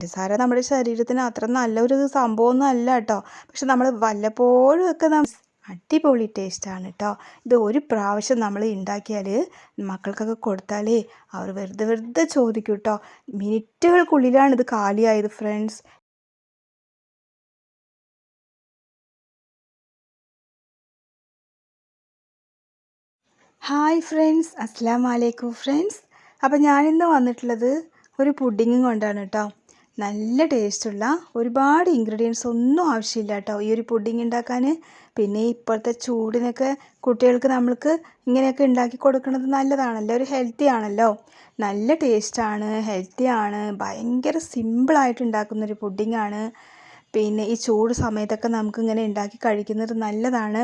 പഞ്ചസാര നമ്മുടെ ശരീരത്തിന് അത്ര നല്ലൊരു സംഭവമൊന്നും അല്ല കേട്ടോ. പക്ഷെ നമ്മൾ വല്ലപ്പോഴും ഒക്കെ അടിപൊളി ടേസ്റ്റാണ് കേട്ടോ. ഇത് ഒരു പ്രാവശ്യം നമ്മൾ ഉണ്ടാക്കിയാൽ മക്കൾക്കൊക്കെ കൊടുത്താലേ അവർ വെറുതെ വെറുതെ ചോദിക്കും കേട്ടോ. മിനിറ്റുകൾക്കുള്ളിലാണ് ഇത് കാലിയായത് ഫ്രണ്ട്സ് ഹായ് ഫ്രണ്ട്സ് അസ്സാം വലൈക്കും ഫ്രണ്ട്സ് അപ്പോൾ ഞാനിന്ന് വന്നിട്ടുള്ളത് ഒരു പുഡിങ്ങും കൊണ്ടാണ് കേട്ടോ. നല്ല ടേസ്റ്റുള്ള ഒരുപാട് ഇൻഗ്രീഡിയൻസ് ഒന്നും ആവശ്യമില്ല കേട്ടോ. ഈ ഒരു പുഡിങ് ഉണ്ടാക്കാൻ പിന്നെ ഇപ്പോഴത്തെ ചൂടിനൊക്കെ കുട്ടികൾക്ക് നമ്മൾക്ക് ഇങ്ങനെയൊക്കെ ഉണ്ടാക്കി കൊടുക്കുന്നത് നല്ലതാണല്ലോ ഒരു ഹെൽത്തി ആണല്ലോ. നല്ല ടേസ്റ്റാണ് ഹെൽത്തി ആണ് ഭയങ്കര സിമ്പിളായിട്ട് ഉണ്ടാക്കുന്നൊരു പുഡിങ്ങാണ് പിന്നെ ഈ ചൂട് സമയത്തൊക്കെ നമുക്ക് ഇങ്ങനെ ഉണ്ടാക്കി കഴിക്കുന്നത് നല്ലതാണ്.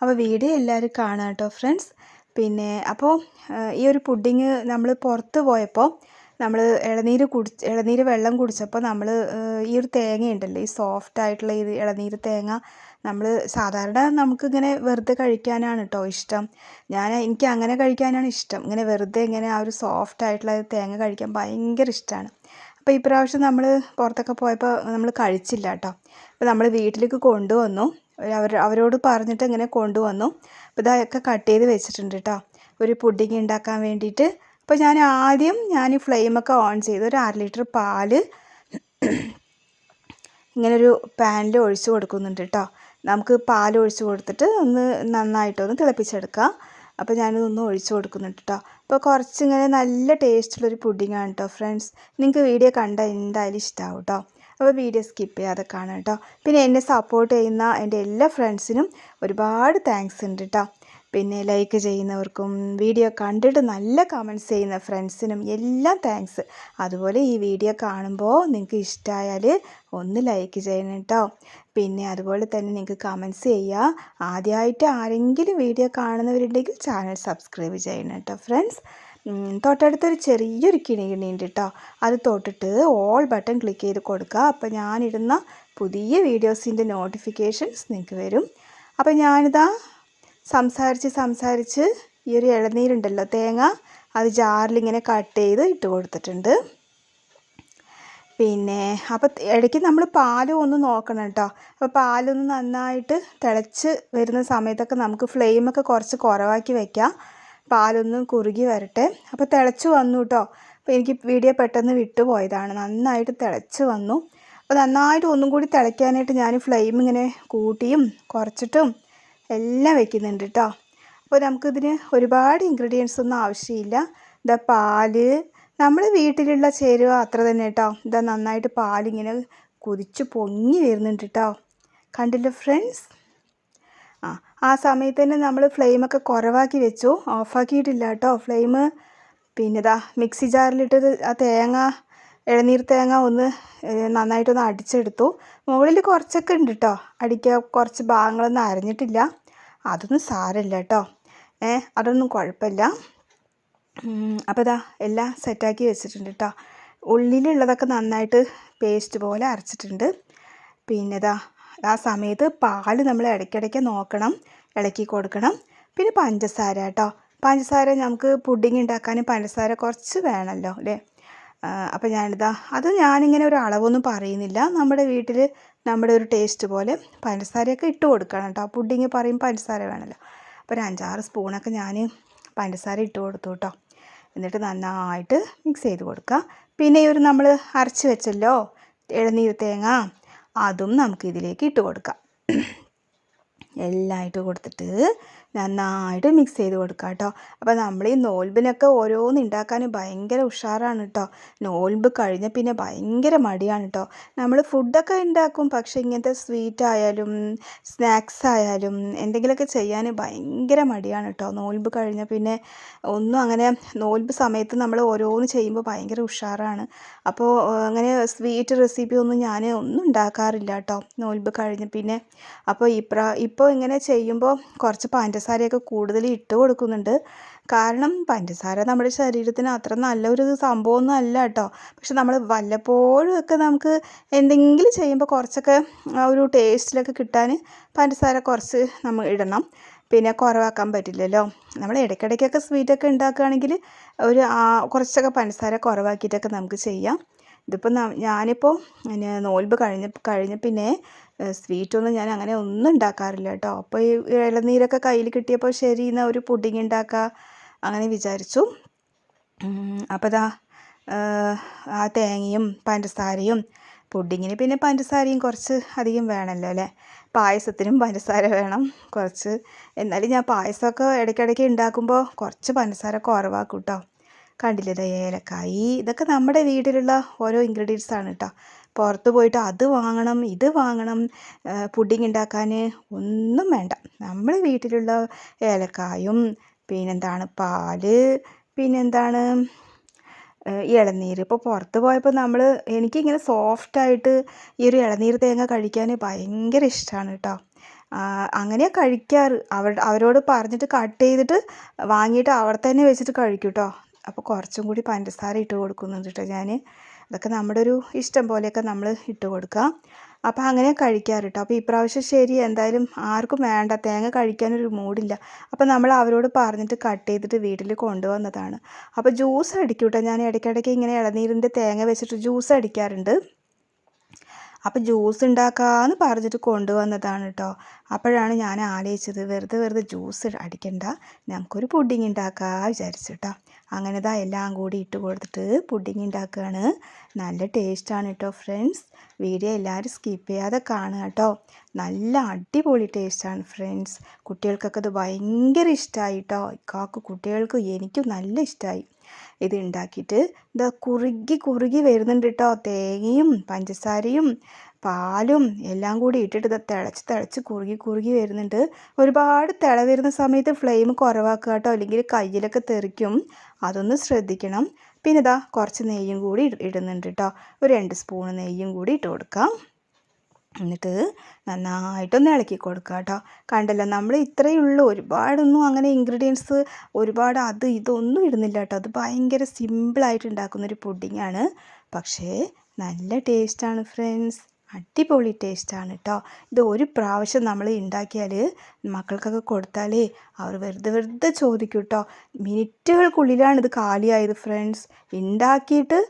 അപ്പോൾ വീഡിയോ എല്ലാവരും കാണാം കേട്ടോ ഫ്രണ്ട്സ് പിന്നെ അപ്പോൾ ഈ ഒരു പുഡിങ് നമ്മൾ പുറത്ത് പോയപ്പോൾ നമ്മൾ ഇളനീര് കുടിച്ച് ഇളനീര് വെള്ളം കുടിച്ചപ്പോൾ നമ്മൾ ഈ ഒരു തേങ്ങ ഉണ്ടല്ലോ ഈ സോഫ്റ്റ് ആയിട്ടുള്ള ഈ ഇളനീര് തേങ്ങ നമ്മൾ സാധാരണ നമുക്കിങ്ങനെ വെറുതെ കഴിക്കാനാണ് കേട്ടോ ഇഷ്ടം. ഞാൻ എനിക്ക് അങ്ങനെ കഴിക്കാനാണ് ഇഷ്ടം. ഇങ്ങനെ വെറുതെ ഇങ്ങനെ ആ ഒരു സോഫ്റ്റ് ആയിട്ടുള്ള തേങ്ങ കഴിക്കാൻ ഭയങ്കര ഇഷ്ടമാണ് അപ്പോൾ ഈ പ്രാവശ്യം നമ്മൾ പുറത്തൊക്കെ പോയപ്പോൾ നമ്മൾ കഴിച്ചില്ല കേട്ടോ അപ്പോൾ നമ്മൾ വീട്ടിലേക്ക് കൊണ്ടുവന്നു. അവർ അവരോട് പറഞ്ഞിട്ട് ഇങ്ങനെ കൊണ്ടുവന്നു. അപ്പോൾ ഇതൊക്കെ കട്ട് ചെയ്ത് വെച്ചിട്ടുണ്ട് കേട്ടോ ഒരു പുഡിങ് ഉണ്ടാക്കാൻ വേണ്ടിയിട്ട് അപ്പോൾ ഞാൻ ആദ്യം ഞാൻ ഈ ഫ്ലെയിമൊക്കെ ഓൺ ചെയ്ത് ഒരു അര ലിറ്റർ പാൽ ഇങ്ങനൊരു പാനിൽ ഒഴിച്ച് കൊടുക്കുന്നുണ്ട് കേട്ടോ നമുക്ക് പാൽ ഒഴിച്ച് കൊടുത്തിട്ട് ഒന്ന് നന്നായിട്ടൊന്ന് തിളപ്പിച്ചെടുക്കാം. അപ്പോൾ ഞാനിതൊന്ന് ഒഴിച്ച് കൊടുക്കുന്നുണ്ട് കേട്ടോ അപ്പോൾ കുറച്ചിങ്ങനെ നല്ല ടേസ്റ്റുള്ളൊരു പുഡിങ്ങാണ് കേട്ടോ ഫ്രണ്ട്സ്. നിങ്ങൾക്ക് വീഡിയോ കണ്ടാൽ എന്തായാലും ഇഷ്ടമാവും കേട്ടോ അപ്പോൾ വീഡിയോ സ്കിപ്പ് ചെയ്യാതെ കാണാം കേട്ടോ പിന്നെ എന്നെ സപ്പോർട്ട് ചെയ്യുന്ന എന്റെ എല്ലാ ഫ്രണ്ട്സിനും ഒരുപാട് താങ്ക്സ് ഉണ്ട് കേട്ടോ പിന്നെ ലൈക്ക് ചെയ്യുന്നവർക്കും വീഡിയോ കണ്ടിട്ട് നല്ല കമന്റ്സ് ചെയ്യുന്ന ഫ്രണ്ട്സിനും എല്ലാം താങ്ക്സ് അതുപോലെ ഈ വീഡിയോ കാണുമ്പോൾ നിങ്ങൾക്ക് ഇഷ്ടമായാൽ ഒന്ന് ലൈക്ക് ചെയ്യണം കേട്ടോ പിന്നെ അതുപോലെ തന്നെ നിങ്ങൾക്ക് കമന്റ്സ് ചെയ്യുക ആദ്യമായിട്ട് ആരെങ്കിലും വീഡിയോ കാണുന്നവരുണ്ടെങ്കിൽ ചാനൽ സബ്സ്ക്രൈബ് ചെയ്യണം കേട്ടോ ഫ്രണ്ട്സ് തൊട്ടടുത്തൊരു ചെറിയൊരു കിണി കിണിയുണ്ട് കേട്ടോ അത് തൊട്ടിട്ട് ഓൾ ബട്ടൺ ക്ലിക്ക് ചെയ്ത് കൊടുക്കുക അപ്പോൾ ഞാനിടുന്ന പുതിയ വീഡിയോസിന്റെ നോട്ടിഫിക്കേഷൻസ് നിങ്ങൾക്ക് വരും. അപ്പോൾ ഞാനിതാ സംസാരിച്ച് സംസാരിച്ച് ഈ ഒരു ഇളനീരുണ്ടല്ലോ തേങ്ങ അത് ജാറിലിങ്ങനെ കട്ട് ചെയ്ത് ഇട്ട് കൊടുത്തിട്ടുണ്ട്. പിന്നെ അപ്പോൾ ഇടയ്ക്ക് നമ്മൾ പാലും ഒന്ന് നോക്കണം കേട്ടോ. അപ്പോൾ പാലൊന്ന് നന്നായിട്ട് തിളച്ച് വരുന്ന സമയത്തൊക്കെ നമുക്ക് ഫ്ലെയിമൊക്കെ കുറച്ച് കുറവാക്കി വയ്ക്കാം പാലൊന്നും കുറുകി വരട്ടെ. അപ്പോൾ തിളച്ച് വന്നു കേട്ടോ. അപ്പോൾ എനിക്ക് വീഡിയോ പെട്ടെന്ന് വിട്ടുപോയതാണ് നന്നായിട്ട് തിളച്ച് വന്നു. അപ്പോൾ നന്നായിട്ട് ഒന്നും കൂടി തിളയ്ക്കാനായിട്ട് ഞാൻ ഫ്ലെയിം ഇങ്ങനെ കൂട്ടിയും കുറച്ചിട്ടും എല്ലാം വെക്കുന്നുണ്ട് കേട്ടോ അപ്പോൾ നമുക്കിതിന് ഒരുപാട് ഇൻഗ്രീഡിയൻസ് ഒന്നും ആവശ്യമില്ല. ഇതാ പാൽ. നമ്മൾ വീട്ടിലുള്ള ചേരുവ അത്ര തന്നെ കേട്ടോ ഇതാ നന്നായിട്ട് പാലിങ്ങനെ കുതിച്ച് പൊങ്ങി വരുന്നുണ്ട് കേട്ടോ കണ്ടില്ലോ ഫ്രണ്ട്സ് ആ ആ സമയത്ത് തന്നെ നമ്മൾ ഫ്ലെയിമൊക്കെ കുറവാക്കി വെച്ചു. ഓഫാക്കിയിട്ടില്ല കേട്ടോ ഫ്ലെയിം പിന്നെ ഇതാ മിക്സി ജാറിലിട്ട് ആ തേങ്ങ ഇളനീർ തേങ്ങ ഒന്ന് നന്നായിട്ടൊന്ന് അടിച്ചെടുത്തു. മുകളിൽ കുറച്ചൊക്കെ ഉണ്ട് കേട്ടോ അടിക്കുക കുറച്ച് ഭാഗങ്ങളൊന്നും അരഞ്ഞിട്ടില്ല. അതൊന്നും സാരമില്ല കേട്ടോ ഏ അതൊന്നും കുഴപ്പമില്ല. അപ്പോൾ ഇതാ എല്ലാം സെറ്റാക്കി വെച്ചിട്ടുണ്ട് കേട്ടോ ഉള്ളിലുള്ളതൊക്കെ നന്നായിട്ട് പേസ്റ്റ് പോലെ അരച്ചിട്ടുണ്ട്. പിന്നെ ഇതാ ആ സമയത്ത് പാൽ നമ്മൾ ഇടയ്ക്കിടയ്ക്ക് നോക്കണം ഇളക്കി കൊടുക്കണം. പിന്നെ പഞ്ചസാര കേട്ടോ പഞ്ചസാര നമുക്ക് പുഡിങ് ഉണ്ടാക്കാനും പഞ്ചസാര കുറച്ച് വേണമല്ലോ അല്ലേ? അപ്പോൾ ഞാനിതാ അത് ഞാനിങ്ങനെ ഒരു അളവൊന്നും പറയുന്നില്ല. നമ്മുടെ വീട്ടിൽ നമ്മുടെ ഒരു ടേസ്റ്റ് പോലെ പഞ്ചസാരയൊക്കെ ഇട്ട് കൊടുക്കണം കേട്ടോ. പുഡിങ് പറയും പഞ്ചസാര വേണമല്ലോ അപ്പോൾ ഒരു അഞ്ചാറ് സ്പൂണൊക്കെ ഞാൻ പഞ്ചസാര ഇട്ട് കൊടുത്തു കേട്ടോ. എന്നിട്ട് നന്നായിട്ട് മിക്സ് ചെയ്ത് കൊടുക്കുക പിന്നെ ഈ ഒരു നമ്മൾ അരച്ച് വെച്ചല്ലോ ഇളനീർ തേങ്ങ അതും നമുക്ക് ഇതിലേക്ക് ഇട്ട് കൊടുക്കാം. എല്ലാം ഇട്ട് കൊടുത്തിട്ട് നന്നായിട്ട് മിക്സ് ചെയ്ത് കൊടുക്കുക കേട്ടോ അപ്പോൾ നമ്മൾ ഈ നോൽബിനൊക്കെ ഓരോന്ന് ഉണ്ടാക്കാൻ ഭയങ്കര ഉഷാറാണ് കേട്ടോ നോൽബ് കഴിഞ്ഞ പിന്നെ ഭയങ്കര മടിയാണ് കേട്ടോ നമ്മൾ ഫുഡൊക്കെ ഉണ്ടാക്കും പക്ഷേ ഇങ്ങനത്തെ സ്വീറ്റ് ആയാലും സ്നാക്സ് ആയാലും എന്തെങ്കിലുമൊക്കെ ചെയ്യാൻ ഭയങ്കര മടിയാണ് കേട്ടോ നോൽബ് കഴിഞ്ഞ പിന്നെ ഒന്നും അങ്ങനെ നോൽബ് സമയത്ത് നമ്മൾ ഓരോന്ന് ചെയ്യുമ്പോൾ ഭയങ്കര ഉഷാറാണ്. അപ്പോൾ അങ്ങനെ സ്വീറ്റ് റെസിപ്പി ഒന്നും ഞാൻ ഒന്നും ഉണ്ടാക്കാറില്ല കേട്ടോ നോൽബ് കഴിഞ്ഞ് പിന്നെ. അപ്പോൾ ഇപ്രാ ഇപ്പോൾ ഇങ്ങനെ ചെയ്യുമ്പോൾ കുറച്ച് പഞ്ചസാരയൊക്കെ കൂടുതൽ ഇട്ട് കൊടുക്കുന്നുണ്ട്. കാരണം പഞ്ചസാര നമ്മുടെ ശരീരത്തിന് അത്ര നല്ലൊരു സംഭവമൊന്നും അല്ല കേട്ടോ. പക്ഷെ നമ്മൾ വല്ലപ്പോഴും ഒക്കെ നമുക്ക് എന്തെങ്കിലും ചെയ്യുമ്പോൾ കുറച്ചൊക്കെ ഒരു ടേസ്റ്റിലൊക്കെ കിട്ടാൻ പഞ്ചസാര കുറച്ച് നമ്മൾ ഇടണം. പിന്നെ കുറവാക്കാൻ പറ്റില്ലല്ലോ. നമ്മൾ ഇടയ്ക്കിടയ്ക്കൊക്കെ സ്വീറ്റൊക്കെ ഉണ്ടാക്കുകയാണെങ്കിൽ ഒരു കുറച്ചൊക്കെ പഞ്ചസാര കുറവാക്കിയിട്ടൊക്കെ നമുക്ക് ചെയ്യാം. ഇതിപ്പോൾ ഞാനിപ്പോൾ നോൽബ് കഴിഞ്ഞ കഴിഞ്ഞ പിന്നെ സ്വീറ്റൊന്നും ഞാൻ അങ്ങനെ ഒന്നും ഉണ്ടാക്കാറില്ല കേട്ടോ. അപ്പോൾ ഈ ഇളനീരൊക്കെ കയ്യിൽ കിട്ടിയപ്പോൾ ശരി എന്നാൽ ഒരു പുഡിങ് ഉണ്ടാക്കുക അങ്ങനെ വിചാരിച്ചു. അപ്പോൾ ദാ ആ തേങ്ങയും പഞ്ചസാരയും പുഡിങ്ങിന് പിന്നെ പഞ്ചസാരയും കുറച്ച് അധികം വേണമല്ലോ അല്ലേ? പായസത്തിനും പഞ്ചസാര വേണം കുറച്ച്. എന്നാലും ഞാൻ പായസമൊക്കെ ഇടയ്ക്കിടയ്ക്ക് ഉണ്ടാക്കുമ്പോൾ കുറച്ച് പഞ്ചസാര കുറവാക്കും കേട്ടോ. കണ്ടില്ലേ ഏലക്കായി? ഇതൊക്കെ നമ്മുടെ വീട്ടിലുള്ള ഓരോ ഇൻഗ്രീഡിയൻസ് ആണ് കേട്ടോ. പുറത്ത് പോയിട്ട് അത് വാങ്ങണം ഇത് വാങ്ങണം പുഡിങ് ഉണ്ടാക്കാൻ ഒന്നും വേണ്ട. നമ്മൾ വീട്ടിലുള്ള ഏലക്കായും പിന്നെന്താണ് പാൽ പിന്നെന്താണ് ഇളനീർ ഇപ്പോൾ പുറത്ത് പോയപ്പോൾ നമ്മൾ എനിക്കിങ്ങനെ സോഫ്റ്റായിട്ട് ഈ ഒരു ഇളനീർ തേങ്ങ കഴിക്കാൻ ഭയങ്കര ഇഷ്ടമാണ് കേട്ടോ അങ്ങനെയാണ് കഴിക്കാറ്. അവരോട് പറഞ്ഞിട്ട് കട്ട് ചെയ്തിട്ട് വാങ്ങിയിട്ട് അവിടെ തന്നെ വെച്ചിട്ട് കഴിക്കും കേട്ടോ അപ്പോൾ കുറച്ചും കൂടി പഞ്ചസാര ഇട്ട് കൊടുക്കുന്നുണ്ട് കേട്ടോ ഞാൻ. അതൊക്കെ നമ്മുടെ ഒരു ഇഷ്ടം പോലെയൊക്കെ നമ്മൾ ഇട്ട് കൊടുക്കുക. അപ്പോൾ അങ്ങനെ കഴിക്കാറ് കേട്ടോ. അപ്പോൾ ഇപ്രാവശ്യം ശരി എന്തായാലും ആർക്കും വേണ്ട തേങ്ങ കഴിക്കാനൊരു മൂടില്ല. അപ്പോൾ നമ്മൾ അവരോട് പറഞ്ഞിട്ട് കട്ട് ചെയ്തിട്ട് വീട്ടിൽ കൊണ്ടുവന്നതാണ്. അപ്പോൾ ജ്യൂസ് അടിക്കും കേട്ടോ. ഞാൻ ഇടയ്ക്കിടയ്ക്ക് ഇങ്ങനെ ഇളനീരിന്റെ തേങ്ങ വെച്ചിട്ട് ജ്യൂസ് അടിക്കാറുണ്ട്. അപ്പോൾ ജ്യൂസ് ഉണ്ടാക്കാമെന്ന് പറഞ്ഞിട്ട് കൊണ്ടുവന്നതാണ് കേട്ടോ അപ്പോഴാണ് ഞാൻ ആലോചിച്ചത് വെറുതെ വെറുതെ ജ്യൂസ് അടിക്കണ്ട നമുക്കൊരു പുഡിങ് ഉണ്ടാക്കാമെന്ന് വിചാരിച്ചു കേട്ടോ അങ്ങനെ ഇതാ എല്ലാം കൂടി ഇട്ട് കൊടുത്തിട്ട് പുഡിങ് ഉണ്ടാക്കുകയാണ് നല്ല ടേസ്റ്റാണ് കേട്ടോ ഫ്രണ്ട്സ് വീഡിയോ എല്ലാവരും സ്കിപ്പ് ചെയ്യാതെ കാണുക കേട്ടോ നല്ല അടിപൊളി ടേസ്റ്റാണ് ഫ്രണ്ട്സ് കുട്ടികൾക്കൊക്കെ ഇത് ഭയങ്കര ഇഷ്ടമായി കേട്ടോ ഇക്കാക്ക് കുട്ടികൾക്കും എനിക്കും നല്ല ഇഷ്ടമായി ഇത് ഉണ്ടാക്കിയിട്ട് ഇതാ കുറുകി കുറുകി വരുന്നുണ്ട് കേട്ടോ തേങ്ങയും പഞ്ചസാരയും പാലും എല്ലാം കൂടി ഇട്ടിട്ട് ഇത് തിളച്ച് തിളച്ച് കുറുകി കുറുകി വരുന്നുണ്ട്. ഒരുപാട് തിള വരുന്ന സമയത്ത് ഫ്ലെയിം കുറവാക്കുക കേട്ടോ അല്ലെങ്കിൽ കയ്യിലൊക്കെ തെറിക്കും. അതൊന്ന് ശ്രദ്ധിക്കണം. പിന്നെ ഇതാ കുറച്ച് നെയ്യും കൂടി ഇടുന്നുണ്ട് കേട്ടോ ഒരു രണ്ട് സ്പൂൺ നെയ്യും കൂടി ഇട്ട് കൊടുക്കാം. എന്നിട്ട് നന്നായിട്ടൊന്ന് ഇളക്കി കൊടുക്കുക കേട്ടോ. കണ്ടല്ലോ നമ്മൾ ഇത്രയേ ഉള്ളൂ ഒരുപാടൊന്നും അങ്ങനെ ഇൻഗ്രീഡിയൻസ് ഒരുപാട് അത് ഇതൊന്നും ഇടുന്നില്ല കേട്ടോ. അത് ഭയങ്കര സിമ്പിളായിട്ട് ഉണ്ടാക്കുന്നൊരു പുഡിങ്ങാണ് പക്ഷേ നല്ല ടേസ്റ്റാണ് ഫ്രണ്ട്സ് അടിപൊളി ടേസ്റ്റാണ് കേട്ടോ. ഇത് ഒരു പ്രാവശ്യം നമ്മൾ ഉണ്ടാക്കിയാൽ മക്കൾക്കൊക്കെ കൊടുത്താലേ അവർ വെറുതെ വെറുതെ ചോദിക്കും കേട്ടോ. മിനിറ്റുകൾക്കുള്ളിലാണ് ഇത് കാലിയായത് ഫ്രണ്ട്സ് ഉണ്ടാക്കിയിട്ട്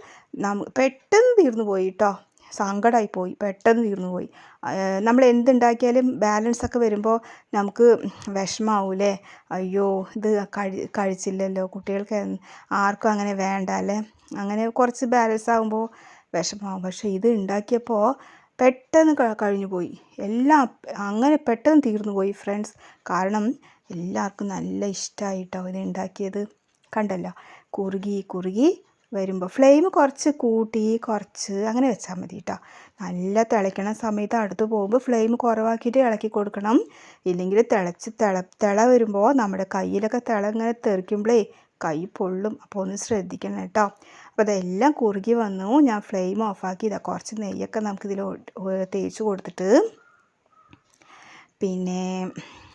നമുക്ക് പെട്ടെന്ന് തീർന്നു പോയി കേട്ടോ. സങ്കടമായി പോയി പെട്ടെന്ന് തീർന്നു പോയി നമ്മൾ എന്തുണ്ടാക്കിയാലും ബാലൻസ് ഒക്കെ വരുമ്പോൾ നമുക്ക് വിഷമാവൂലേ? അയ്യോ ഇത് കഴി കഴിച്ചില്ലല്ലോ കുട്ടികൾക്ക് ആർക്കും അങ്ങനെ വേണ്ട അല്ലേ? അങ്ങനെ കുറച്ച് ബാലൻസ് ആകുമ്പോൾ വിഷമാവും. പക്ഷേ ഇത് ഉണ്ടാക്കിയപ്പോൾ പെട്ടെന്ന് കഴിഞ്ഞു പോയി എല്ലാം അങ്ങനെ പെട്ടെന്ന് തീർന്നു പോയി ഫ്രണ്ട്സ് കാരണം എല്ലാവർക്കും നല്ല ഇഷ്ടമായിട്ടോ ഇത് ഉണ്ടാക്കിയത്. കണ്ടല്ലോ? കുറുകി കുറുകി വരുമ്പോൾ ഫ്ലെയിം കുറച്ച് കൂട്ടി കുറച്ച് അങ്ങനെ വെച്ചാൽ മതി കേട്ടോ നല്ല തിളയ്ക്കണ സമയത്ത് അടുത്ത് പോകുമ്പോൾ ഫ്ലെയിം കുറവാക്കിയിട്ട് ഇളക്കി കൊടുക്കണം. ഇല്ലെങ്കിൽ തിളച്ച് തിള തിള വരുമ്പോൾ നമ്മുടെ കയ്യിലൊക്കെ തിള ഇങ്ങനെ തെറിക്കുമ്പോഴേ കൈ പൊള്ളും. അപ്പോൾ ഒന്ന് ശ്രദ്ധിക്കണം കേട്ടോ അപ്പോൾ അതെല്ലാം കുറുകി വന്നു. ഞാൻ ഫ്ലെയിം ഓഫാക്കി ഇതാ കുറച്ച് നെയ്യൊക്കെ നമുക്കിതിൽ തേച്ച് കൊടുത്തിട്ട് പിന്നെ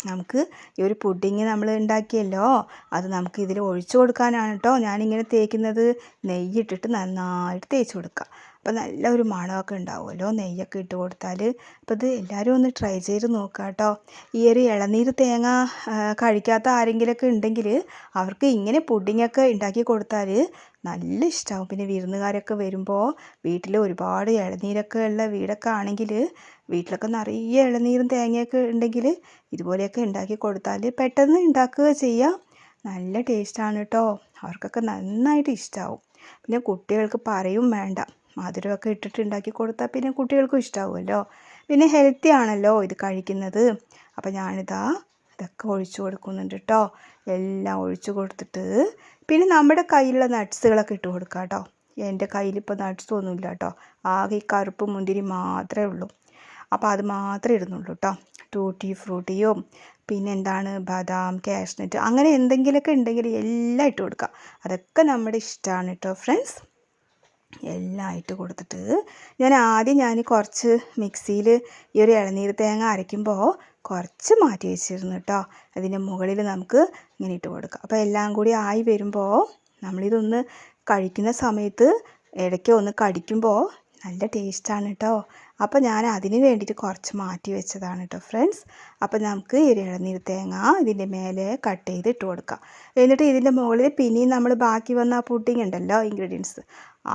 നമുക്ക് ഈ ഒരു പുഡിങ് നമ്മൾ ഉണ്ടാക്കിയല്ലോ അത് നമുക്ക് ഇതിൽ ഒഴിച്ചു കൊടുക്കാനാണ് കേട്ടോ ഞാനിങ്ങനെ തേക്കുന്നത് നെയ്യിട്ടിട്ട് നന്നായിട്ട് തേച്ച് കൊടുക്കുക. അപ്പോൾ നല്ല ഒരു മണമൊക്കെ ഉണ്ടാവുമല്ലോ നെയ്യൊക്കെ ഇട്ട് കൊടുത്താൽ. അപ്പോൾ ഇത് എല്ലാവരും ഒന്ന് ട്രൈ ചെയ്ത് നോക്കുക കേട്ടോ ഈ ഒരു ഇളനീര് തേങ്ങ കഴിക്കാത്ത ആരെങ്കിലുമൊക്കെ ഉണ്ടെങ്കിൽ അവർക്ക് ഇങ്ങനെ പുഡിങ്ങൊക്കെ ഉണ്ടാക്കി കൊടുത്താൽ നല്ല ഇഷ്ടമാവും പിന്നെ വിരുന്നുകാരൊക്കെ വരുമ്പോൾ വീട്ടിൽ ഒരുപാട് ഇളനീരൊക്കെ ഉള്ള വീടൊക്കെ ആണെങ്കിൽ വീട്ടിലൊക്കെ നിറയെ ഇളനീരും തേങ്ങയൊക്കെ ഉണ്ടെങ്കിൽ ഇതുപോലെയൊക്കെ ഉണ്ടാക്കി കൊടുത്താൽ പെട്ടെന്ന് ഉണ്ടാക്കുക ചെയ്യാം. നല്ല ടേസ്റ്റാണ് കേട്ടോ അവർക്കൊക്കെ നന്നായിട്ട് ഇഷ്ടമാവും പിന്നെ കുട്ടികൾക്ക് പറയും വേണ്ട. മധുരമൊക്കെ ഇട്ടിട്ട് ഉണ്ടാക്കി കൊടുത്താൽ പിന്നെ കുട്ടികൾക്കും ഇഷ്ടമാവുമല്ലോ പിന്നെ ഹെൽത്തി ആണല്ലോ ഇത് കഴിക്കുന്നത്. അപ്പോൾ ഞാനിതാ ഇതൊക്കെ ഒഴിച്ചു കൊടുക്കുന്നുണ്ട് കേട്ടോ എല്ലാം ഒഴിച്ചു കൊടുത്തിട്ട് പിന്നെ നമ്മുടെ കയ്യിലുള്ള നട്ട്സുകളൊക്കെ ഇട്ട് കൊടുക്കുക കേട്ടോ എന്റെ കയ്യിലിപ്പോൾ നട്ട്സൊന്നുമില്ല കേട്ടോ ആകെ ഈ കറുപ്പ് മുന്തിരി മാത്രമേ ഉള്ളൂ. അപ്പോൾ അത് മാത്രമേ ഇടുന്നുള്ളൂ കേട്ടോ. ടൂട്ടി ഫ്രൂട്ടിയോ പിന്നെ എന്താണ് ബദാം കാഷ്നട്ട് അങ്ങനെ എന്തെങ്കിലുമൊക്കെ ഉണ്ടെങ്കിൽ എല്ലാം ഇട്ട് കൊടുക്കുക. അതൊക്കെ നമ്മുടെ ഇഷ്ടമാണ് കേട്ടോ ഫ്രണ്ട്സ് എല്ലാം ഇട്ട് കൊടുത്തിട്ട് ഞാൻ ആദ്യം ഞാൻ കുറച്ച് മിക്സിയിൽ ഈ ഒരു ഇളനീർ തേങ്ങ അരയ്ക്കുമ്പോൾ കുറച്ച് മാറ്റി വെച്ചിരുന്നു കേട്ടോ. അതിന്റെ മുകളിൽ നമുക്ക് ഇങ്ങനെ ഇട്ട് കൊടുക്കാം അപ്പോൾ എല്ലാം കൂടി ആയി വരുമ്പോൾ നമ്മളിതൊന്ന് കഴിക്കുന്ന സമയത്ത് ഇടയ്ക്ക് ഒന്ന് കടിക്കുമ്പോൾ നല്ല ടേസ്റ്റാണ് കേട്ടോ അപ്പോൾ ഞാൻ അതിന് വേണ്ടിയിട്ട് കുറച്ച് മാറ്റി വെച്ചതാണ് കേട്ടോ ഫ്രണ്ട്സ്. അപ്പോൾ നമുക്ക് ഈ ഇളനീർ തേങ്ങ ഇതിന്റെ മേലെ കട്ട് ചെയ്ത് ഇട്ട് കൊടുക്കാം. എന്നിട്ട് ഇതിന്റെ മുകളിൽ പിന്നെയും നമ്മൾ ബാക്കി വന്ന ആ പുഡിങ് ഉണ്ടല്ലോ ഇൻഗ്രീഡിയൻസ്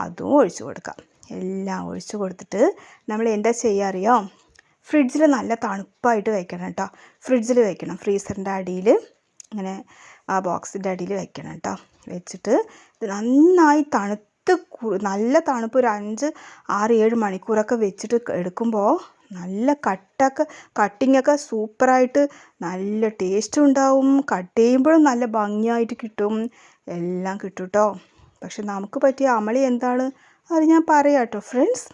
അതും ഒഴിച്ചു കൊടുക്കാം. എല്ലാം ഒഴിച്ചു കൊടുത്തിട്ട് നമ്മൾ എന്താ ചെയ്യുക അറിയോ? ഫ്രിഡ്ജിൽ നല്ല തണുപ്പായിട്ട് വെക്കണം കേട്ടോ ഫ്രിഡ്ജിൽ വെക്കണം. ഫ്രീസറിന്റെ അടിയിൽ ഇങ്ങനെ ആ ബോക്സിന്റെ അടിയിൽ വെക്കണം കേട്ടോ വെച്ചിട്ട് ഇത് നന്നായി തണുത്ത് നല്ല തണുപ്പ് ഒരു അഞ്ച് ആറ് ഏഴ് മണിക്കൂറൊക്കെ വെച്ചിട്ട് എടുക്കുമ്പോൾ നല്ല കട്ടൊക്കെ കട്ടിങ്ങൊക്കെ സൂപ്പറായിട്ട് നല്ല ടേസ്റ്റും ഉണ്ടാവും. കട്ട് ചെയ്യുമ്പോഴും നല്ല ഭംഗിയായിട്ട് കിട്ടും. എല്ലാം കിട്ടും കേട്ടോ പക്ഷെ നമുക്ക് പറ്റിയ അമളി എന്താണ്? അത് ഞാൻ പറയാം കേട്ടോ ഫ്രണ്ട്സ്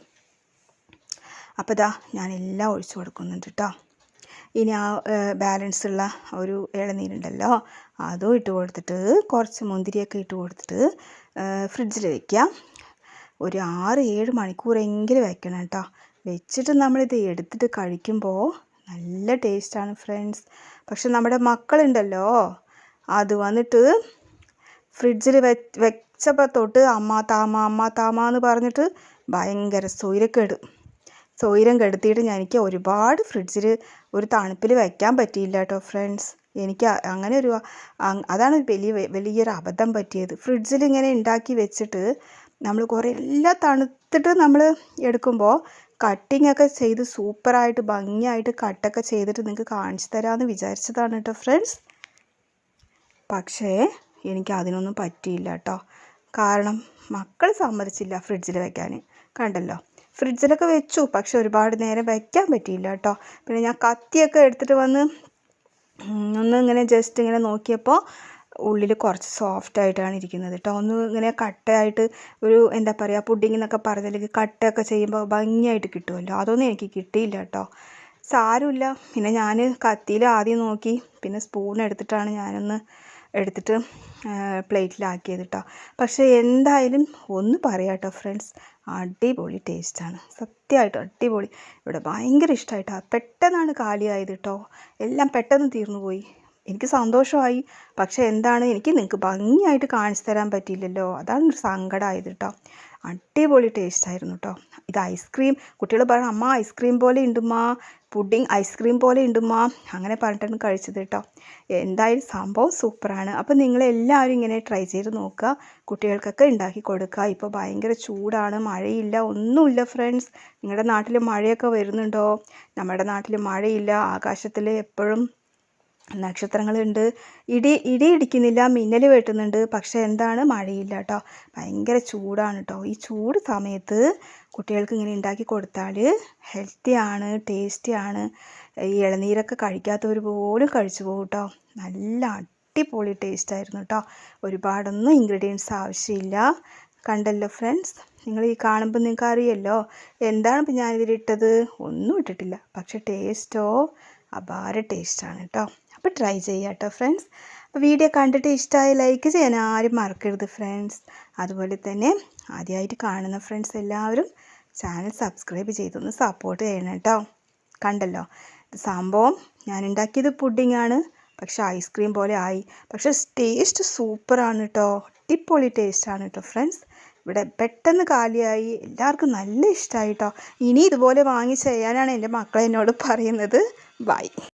അപ്പോൾ ഇതാ ഞാൻ എല്ലാം ഒഴിച്ചു കൊടുക്കുന്നുണ്ട് കേട്ടോ ഇനി ആ ബാലൻസ് ഉള്ള ഒരു ഇളനീരുണ്ടല്ലോ അതും ഇട്ട് കൊടുത്തിട്ട് കുറച്ച് മുന്തിരിയൊക്കെ ഇട്ട് കൊടുത്തിട്ട് ഫ്രിഡ്ജിൽ വെക്കാം ഒരു ആറ് ഏഴ് മണിക്കൂറെങ്കിലും വെക്കണം കേട്ടോ. വെച്ചിട്ട് നമ്മളിത് എടുത്തിട്ട് കഴിക്കുമ്പോൾ നല്ല ടേസ്റ്റാണ് ഫ്രണ്ട്സ്. പക്ഷെ നമ്മുടെ മക്കളുണ്ടല്ലോ അത് വന്നിട്ട് ഫ്രിഡ്ജിൽ വെ വെച്ചപ്പോൾ തൊട്ട് അമ്മ താമ അമ്മ താമ എന്ന് പറഞ്ഞിട്ട് ഭയങ്കര സ്വൈരക്കേട് സ്വൈരം കെടുത്തിയിട്ട് എനിക്ക് ഒരുപാട് ഫ്രിഡ്ജിൽ ഒരു തണുപ്പിൽ വയ്ക്കാൻ പറ്റിയില്ല കേട്ടോ ഫ്രണ്ട്സ്. എനിക്ക് അങ്ങനെ ഒരു അതാണ് വലിയ വലിയൊരു അബദ്ധം പറ്റിയത്. ഫ്രിഡ്ജിൽ ഇങ്ങനെ ഉണ്ടാക്കി വെച്ചിട്ട് നമ്മൾ കുറേ എല്ലാം തണുത്തിട്ട് നമ്മൾ എടുക്കുമ്പോൾ കട്ടിംഗ് ഒക്കെ ചെയ്ത് സൂപ്പറായിട്ട് ഭംഗിയായിട്ട് കട്ടൊക്കെ ചെയ്തിട്ട് നിങ്ങൾക്ക് കാണിച്ചു തരാമെന്ന് വിചാരിച്ചതാണ് കേട്ടോ ഫ്രണ്ട്സ്. പക്ഷേ എനിക്ക് അതിനൊന്നും പറ്റിയില്ല കേട്ടോ കാരണം മക്കൾ സമ്മതിച്ചില്ല ഫ്രിഡ്ജിൽ വെക്കാൻ കണ്ടല്ലോ? ഫ്രിഡ്ജിലൊക്കെ വെച്ചു. പക്ഷെ ഒരുപാട് നേരം വയ്ക്കാൻ പറ്റിയില്ല കേട്ടോ. പിന്നെ ഞാൻ കത്തിയൊക്കെ എടുത്തിട്ട് വന്ന് ഒന്ന് ഇങ്ങനെ ജസ്റ്റ് ഇങ്ങനെ നോക്കിയപ്പോൾ ഉള്ളിൽ കുറച്ച് സോഫ്റ്റ് ആയിട്ടാണ് ഇരിക്കുന്നത് കേട്ടോ. ഒന്ന് ഇങ്ങനെ കട്ടയായിട്ട് ഒരു എന്താ പറയുക പുഡിംഗ് എന്നൊക്കെ പറഞ്ഞില്ലെങ്കിൽ കട്ടയൊക്കെ ചെയ്യുമ്പോൾ ഭംഗിയായിട്ട് കിട്ടുമല്ലോ. അതൊന്നും എനിക്ക് കിട്ടിയില്ല കേട്ടോ. സാരമില്ല. പിന്നെ ഞാൻ കത്തിയിൽ ആദ്യം നോക്കി പിന്നെ സ്പൂൺ എടുത്തിട്ടാണ് ഞാനൊന്ന് എടുത്തിട്ട് പ്ലേറ്റിലാക്കിയത് കേട്ടോ. പക്ഷേ എന്തായാലും ഒന്ന് പറയാം കേട്ടോ ഫ്രണ്ട്സ് അടിപൊളി ടേസ്റ്റാണ്. സത്യമായിട്ട് അടിപൊളി. ഇവിടെ ഭയങ്കര ഇഷ്ടമായിട്ടാണ് പെട്ടെന്നാണ് കാലിയായത് കേട്ടോ എല്ലാം പെട്ടെന്ന് തീർന്നു പോയി. എനിക്ക് സന്തോഷമായി. പക്ഷേ എന്താണ്? എനിക്ക് നിങ്ങൾക്ക് ഭംഗിയായിട്ട് കാണിച്ചു തരാൻ പറ്റിയില്ലല്ലോ. അതാണ് ഒരു സങ്കടമായത് കേട്ടോ അടിപൊളി ടേസ്റ്റ് ആയിരുന്നു കേട്ടോ ഇത് ഐസ്ക്രീം. കുട്ടികൾ പറഞ്ഞു അമ്മ ഐസ്ക്രീം പോലെ ഉണ്ടുമ്മ. പുഡിങ് ഐസ്ക്രീം പോലെ ഉണ്ടുമാ അങ്ങനെ പറഞ്ഞിട്ടാണ് കഴിച്ചത് കേട്ടോ. എന്തായാലും സംഭവം സൂപ്പറാണ്. അപ്പോൾ നിങ്ങളെല്ലാവരും ഇങ്ങനെ ട്രൈ ചെയ്ത് നോക്കുക. കുട്ടികൾക്കൊക്കെ ഉണ്ടാക്കി കൊടുക്കുക. ഇപ്പോൾ ഭയങ്കര ചൂടാണ് മഴയില്ല ഒന്നുമില്ല ഫ്രണ്ട്സ്. നിങ്ങളുടെ നാട്ടിൽ മഴയൊക്കെ വരുന്നുണ്ടോ? നമ്മുടെ നാട്ടിൽ മഴയില്ല ആകാശത്തിൽ എപ്പോഴും നക്ഷത്രങ്ങളുണ്ട്. ഇടി ഇടി ഇടിക്കുന്നില്ല മിന്നൽ വെട്ടുന്നുണ്ട്. പക്ഷേ എന്താണ്? മഴയില്ല കേട്ടോ. ഭയങ്കര ചൂടാണ് കേട്ടോ. ഈ ചൂട് സമയത്ത് കുട്ടികൾക്ക് ഇങ്ങനെ ഉണ്ടാക്കി കൊടുത്താൽ ഹെൽത്തിയാണ് ടേസ്റ്റിയാണ് ഈ ഇളനീരൊക്കെ കഴിക്കാത്തവർ പോലും കഴിച്ചു പോകും കേട്ടോ. നല്ല അടിപൊളി ടേസ്റ്റ് ആയിരുന്നു കേട്ടോ. ഒരുപാടൊന്നും ഇൻഗ്രീഡിയൻസ് ആവശ്യമില്ല. കണ്ടല്ലോ ഫ്രണ്ട്സ് നിങ്ങൾ ഈ കാണുമ്പോൾ നിങ്ങൾക്ക് അറിയല്ലോ. എന്താണ് ഇപ്പം ഞാനിതിലിട്ടത്? ഒന്നും ഇട്ടിട്ടില്ല. പക്ഷേ ടേസ്റ്റോ അപാര ടേസ്റ്റാണ് കേട്ടോ. അപ്പോൾ ട്രൈ ചെയ്യാം കേട്ടോ ഫ്രണ്ട്സ് വീഡിയോ കണ്ടിട്ട് ഇഷ്ടമായി ലൈക്ക് ചെയ്യാൻ ആരും മറക്കരുത് ഫ്രണ്ട്സ് അതുപോലെ തന്നെ ആദ്യമായിട്ട് കാണുന്ന ഫ്രണ്ട്സ് എല്ലാവരും ചാനൽ സബ്സ്ക്രൈബ് ചെയ്തൊന്ന് സപ്പോർട്ട് ചെയ്യണം കേട്ടോ. കണ്ടല്ലോ? സംഭവം ഞാൻ ഉണ്ടാക്കിയത് പുഡിംഗ് ആണ്. പക്ഷെ ഐസ്ക്രീം പോലെ ആയി. പക്ഷെ ടേസ്റ്റ് സൂപ്പറാണ് കേട്ടോ. അടിപൊളി ടേസ്റ്റാണ് കേട്ടോ ഫ്രണ്ട്സ് ഇവിടെ പെട്ടെന്ന് കാലിയായി. എല്ലാവർക്കും നല്ല ഇഷ്ടമായി കേട്ടോ. ഇനി ഇതുപോലെ വാങ്ങി ചെയ്യാനാണ് എന്റെ മക്കൾ എന്നോട് പറയുന്നത്. ബൈ